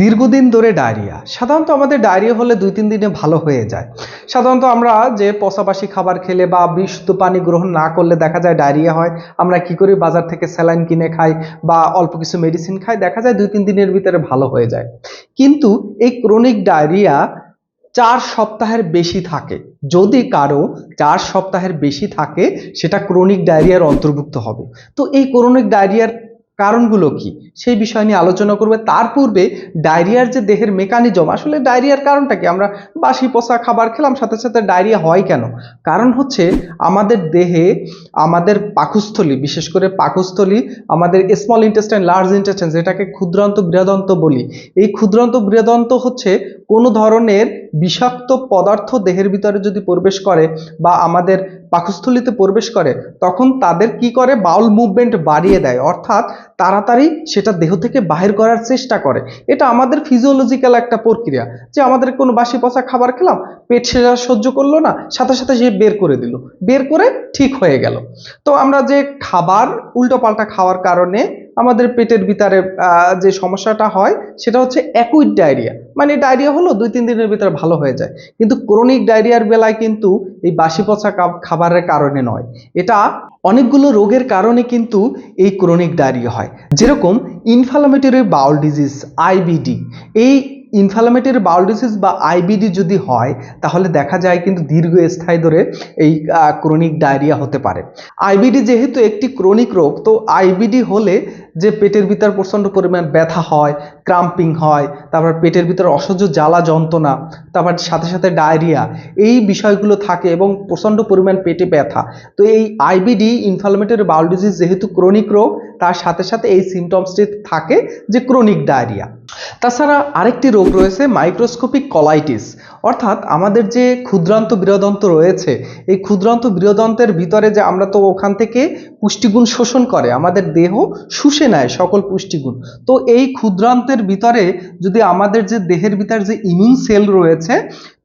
দীর্ঘদিন ধরে ডায়রিয়া। সাধারণত আমাদের ডায়রিয়া হলে দুই তিন দিনে ভালো হয়ে যায়। সাধারণত আমরা যে পচাবাসি খাবার খেলে বা বিশুদ্ধ পানি গ্রহণ না করলে দেখা যায় ডায়রিয়া হয়। আমরা কি করি? বাজার থেকে স্যালাইন কিনে খাই বা অল্প কিছু মেডিসিন খাই, দেখা যায় দুই তিন দিনের ভিতরে ভালো হয়ে যায়। কিন্তু এই ক্রনিক ডায়রিয়া চার সপ্তাহের বেশি থাকে। যদি কারও চার সপ্তাহের বেশি থাকে, সেটা ক্রনিক ডায়রিয়ার অন্তর্ভুক্ত হবে। তো এই ক্রনিক ডায়রিয়ার কারণগুলো কি? সেই বিষয় নিয়ে আলোচনা করবে। তার পূর্বে ডায়রিয়ার যে দেহের মেকানিজম আসলে ডায়রিয়ার কারণটা কি? আমরা বাসি পচা খাবার খেলাম, সাথে সাথে ডায়রিয়া হয় কেন? কারণ হচ্ছে আমাদের দেহে আমাদের পাকস্থলী, বিশেষ করে পাকস্থলী, আমাদের স্মল ইন্টেস্টাইন লার্জ ইন্টেস্টাইন যেটাকে ক্ষুদ্রান্ত বৃহদন্ত বলি, এই ক্ষুদ্রান্ত বৃহদন্ত হচ্ছে কোনো ধরনের বিষাক্ত পদার্থ দেহের ভিতরে যদি প্রবেশ করে বা আমাদের পাকস্থলীতে প্রবেশ করে, তখন তাদের কি করে? বাউল মুভমেন্ট বাড়িয়ে দেয়। অর্থাৎ তাড়াতাড়ি সেটা দেহ থেকে বাহির করার চেষ্টা করে। এটা আমাদের ফিজিওলজিক্যাল একটা প্রক্রিয়া। যে আমাদের কোনো বাসি পচা খাবার খেলাম, পেট সেটা সহ্য করল না, সাথে সাথে সে বের করে দিল। বের করে ঠিক হয়ে গেল। তো আমরা যে খাবার উল্টোপাল্টা খাওয়ার কারণে আমাদের পেটের ভিতরে যে সমস্যাটা হয়, সেটা হচ্ছে অ্যাকুইড ডায়রিয়া মানে ডায়রিয়া হলো দুই, তিন দিনের ভিতরে ভালো হয়ে যায়। কিন্তু ক্রনিক ডায়রিয়ার বেলায় কিন্তু এই বাসি পচা খাবারের কারণে নয়। এটা অনেকগুলো রোগের কারণে কিন্তু এই ক্রনিক ডায়রিয়া হয়। যেরকম ইনফ্লামেটরি বাউল ডিজিজ আইবিডি এই ইনফ্লামেটরি বাউল ডিজিজ বা আইবিডি যদি হয়, তাহলে দেখা যায় কিন্তু দীর্ঘস্থায়ী ধরে এই ক্রনিক ডায়রিয়া হতে পারে। আইবিডি যেহেতু একটি ক্রনিক রোগ, তো আইবিডি হলে যে পেটের ভিতর প্রচণ্ড পরিমাণ ব্যথা হয় ক্রাম্পিং হয়, তারপর পেটের ভিতর অসহ্য জ্বালা, যন্ত্রণা, তারপর সাথে সাথে ডায়রিয়া এই বিষয়গুলো থাকে এবং প্রচণ্ড পরিমাণ পেটে ব্যথা। তো এই আইবিডি ইনফ্লামেটরি বাউল ডিজিজ যেহেতু ক্রনিক রোগ তার সাথে সাথে এই সিমটমসটি থাকে যে ক্রনিক ডায়রিয়া তাছাড়া আরেকটি রোগ রয়েছে মাইক্রোস্কোপিক কলাইটিস অর্থাৎ আমাদের যে ক্ষুদ্রান্ত বৃহদন্ত রয়েছে, এই ক্ষুদ্রান্ত বৃহদন্তের ভিতরে যে আমরা তো ওখান থেকে পুষ্টিগুণ শোষণ করে, আমাদের দেহ শুষে নেয় সকল পুষ্টিগুণ। তো এই ক্ষুদ্রান্তের ভিতরে যদি আমাদের যে দেহের ভিতরে যে ইমিউন সেল রয়েছে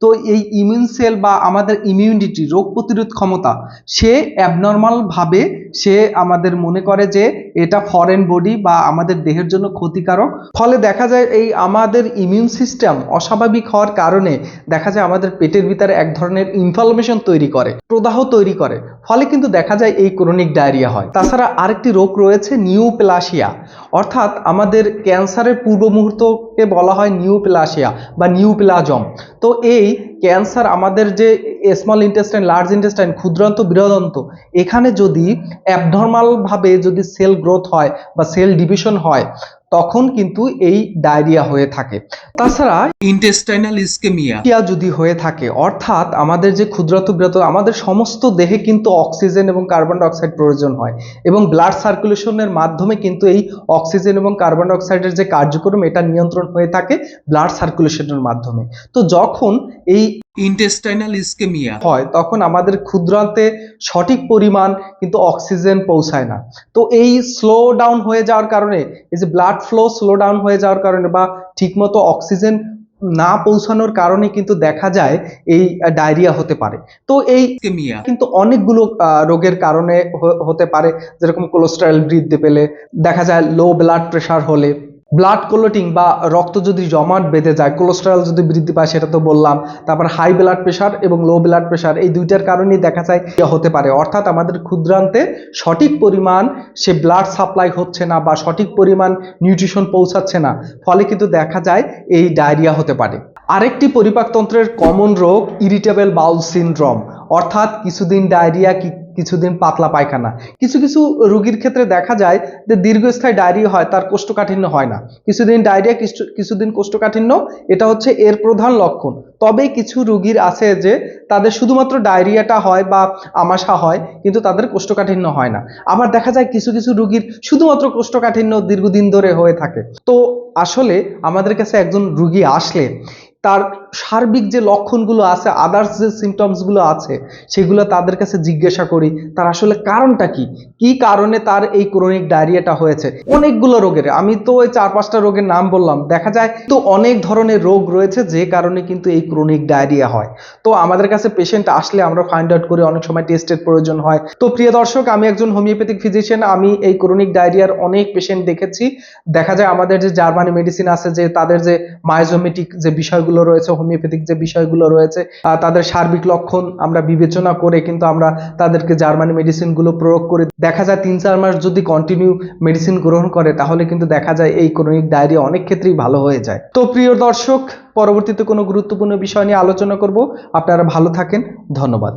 তো এই ইমিউন সেল বা আমাদের ইমিউনিটি রোগ প্রতিরোধ ক্ষমতা, সে অ্যাবনর্মাল ভাবে সে আমাদের মনে করে যে এটা ফরেন বডি বা আমাদের দেহের জন্য ক্ষতিকারক। ফলে দেখা যায় এই আমাদের ইমিউন সিস্টেম অস্বাভাবিক হওয়ার কারণে দেখা যায় আমাদের পেটের ভিতরে এক ধরনের ইনফ্লামেশন তৈরি করে, প্রদাহ তৈরি করে। ফলে কিন্তু দেখা যায় এই ক্রনিক ডায়রিয়া হয়। তাছাড়া আরেকটি রোগ রয়েছে নিউপ্লাসিয়া অর্থাৎ আমাদের ক্যান্সারের পূর্ব মুহূর্তকে বলা হয় নিউপ্লাসিয়া বা নিউপ্লাজম। তো এই ক্যান্সার আমাদের যে স্মল ইন্টেস্টাইন লার্জ ইন্টেস্টাইন ক্ষুদ্রান্ত, বৃহদন্ত, এখানে যদি অ্যাবনর্মালভাবে যদি সেল গ্রোথ হয় বা সেল ডিভিশন হয় তখন কিন্তু এই ডায়রিয়া হয়ে থাকে। তাছাড়া ইন্টেস্টাইনাল ইস্কেমিয়া যদি হয়ে থাকে অর্থাৎ আমাদের যে ক্ষুদ্রান্ত বৃহৎ আমাদের সমস্ত দেহে কিন্তু অক্সিজেন এবং কার্বন ডাইঅক্সাইড প্রয়োজন হয় এবং ব্লাড সার্কুলেশনের মাধ্যমে কিন্তু এই অক্সিজেন এবং কার্বন ডাইঅক্সাইডের যে কার্যক্রম এটা নিয়ন্ত্রণ হয়ে থাকে ব্লাড সার্কুলেশনের মাধ্যমে। তো যখন এই ইন্টেস্টাইনাল ইস্কেমিয়া হয় তখন আমাদের ক্ষুদ্রান্তে সঠিক পরিমাণ কিন্তু অক্সিজেন পৌঁছায় না। তো এই স্লো ডাউন হয়ে যাওয়ার কারণে এই যে ব্লাড ফ্লো স্লো ডাউন হয়ে যাওয়ার কারণে বা ঠিকমতো অক্সিজেন না পৌঁছানোর কারণে কিন্তু দেখা যায় এই ডায়রিয়া হতে পারে। তো এই কিন্তু অনেকগুলো রোগের কারণে হতে পারে যেরকম কোলেস্টেরল বৃদ্ধি পেলে দেখা যায় লো ব্লাড প্রেশার হলে। ব্লাড ক্লোটিং বা রক্ত যদি জমাট বেঁধে যায় কোলেস্টেরল যদি বৃদ্ধি পায়, সেটা তো বললাম। তারপর হাই ব্লাড প্রেশার এবং লো ব্লাড প্রেশার এই দুইটার কারণেই দেখা যায় হতে পারে। অর্থাৎ আমাদের ক্ষুদ্রান্তে সঠিক পরিমাণ সে ব্লাড সাপ্লাই হচ্ছে না বা সঠিক পরিমাণ নিউট্রিশন পৌঁছাচ্ছে না। ফলে কিন্তু দেখা যায় এই ডায়রিয়া হতে পারে। আরেকটি পরিপাকতন্ত্রের কমন রোগ ইরিটেবল বাউল সিনড্রোম অর্থাৎ কিছুদিন ডায়রিয়া কি কিছুদিন পাতলা পায়খানা। কিছু কিছু রুগীর ক্ষেত্রে দেখা যায় যে দীর্ঘস্থায়ী ডায়রিয়া হয়, তার কোষ্ঠকাঠিন্য হয় না। কিছুদিন ডায়রিয়া, কিছু, কিছুদিন কোষ্ঠকাঠিন্য, এটা হচ্ছে এর প্রধান লক্ষণ। তবে কিছু রুগীর আছে যে তাদের শুধুমাত্র ডায়রিয়াটা হয় বা আমাশা হয়, কিন্তু তাদের কোষ্ঠকাঠিন্য হয় না। আবার দেখা যায় কিছু কিছু রুগীর শুধুমাত্র কোষ্ঠকাঠিন্য দীর্ঘদিন ধরে হয়ে থাকে। তো আসলে আমাদের কাছে একজন রুগী আসলে, তার সার্বিক যে লক্ষণগুলো আছে আদার্স যে সিমটমসগুলো আছে, সেগুলো তাদের কাছে জিজ্ঞাসা করি, তার আসলে কারণটা কি? কি কারণে তার এই ক্রনিক ডায়রিয়াটা হয়েছে? অনেকগুলো রোগের, আমি তো ওই চার পাঁচটা রোগের নাম বললাম, দেখা যায় তো অনেক ধরনের রোগ রয়েছে যে কারণে কিন্তু এই ক্রনিক ডায়রিয়া হয়। তো আমাদের কাছে পেশেন্ট আসলে আমরা ফাইন্ড আউট করি, অনেক সময় টেস্টের প্রয়োজন হয়। তো প্রিয় দর্শক, আমি একজন হোমিওপ্যাথিক ফিজিশিয়ান আমি এই ক্রনিক ডায়রিয়ার অনেক পেশেন্ট দেখেছি। দেখা যায় আমাদের যে জার্মানি মেডিসিন আছে, যে তাদের যে মায়োজোমেটিক যে বিষয়গুলো রয়েছে হোমিওপ্যাথিক যে বিষয়গুলো রয়েছে তাদের সার্বিক লক্ষণ আমরা বিবেচনা করে কিন্তু আমরা তাদেরকে জার্মানি মেডিসিনগুলো প্রয়োগ করে দেখা যায় তিন চার মাস যদি কন্টিনিউ মেডিসিন গ্রহণ করে, তাহলে কিন্তু দেখা যায় এই ক্রনিক ডায়রিয়া অনেক ক্ষেত্রেই ভালো হয়ে যায়। তো প্রিয় দর্শক, পরবর্তীতে কোনো গুরুত্বপূর্ণ বিষয় নিয়ে আলোচনা করব। আপনারা ভালো থাকেন, ধন্যবাদ।